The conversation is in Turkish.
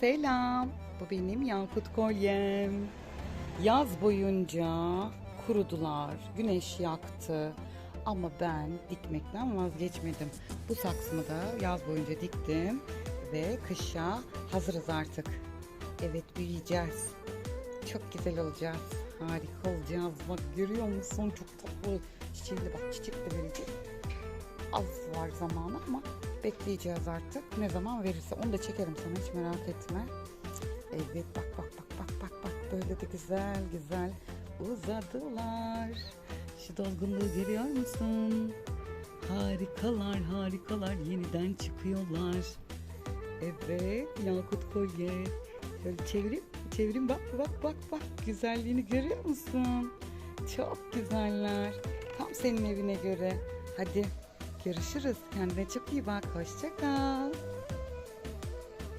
Selam. Bu benim yakut kolyem. Yaz boyunca kurudular. Güneş yaktı. Ama ben dikmekten vazgeçmedim. Bu saksımı da yaz boyunca diktim. Ve kışa hazırız artık. Evet büyüyeceğiz. Çok güzel olacağız. Harika olacağız. Bak görüyor musun? Çok tatlı. Çiçeği bak çiçek de verecek. Az var zamanı ama bekleyeceğiz artık. Ne zaman verirse onu da çekerim sana hiç merak etme. Evet bak bak bak bak bak bak böyle de güzel güzel uzadılar. Şu dolgunluğu görüyor musun? Harikalar harikalar yeniden çıkıyorlar. Evet yakut kolye. Şöyle çevireyim çevireyim bak bak bak bak güzelliğini görüyor musun? Çok güzeller. Tam senin evine göre. Hadi görüşürüz. Kendine çok iyi bak. Hoşça kal.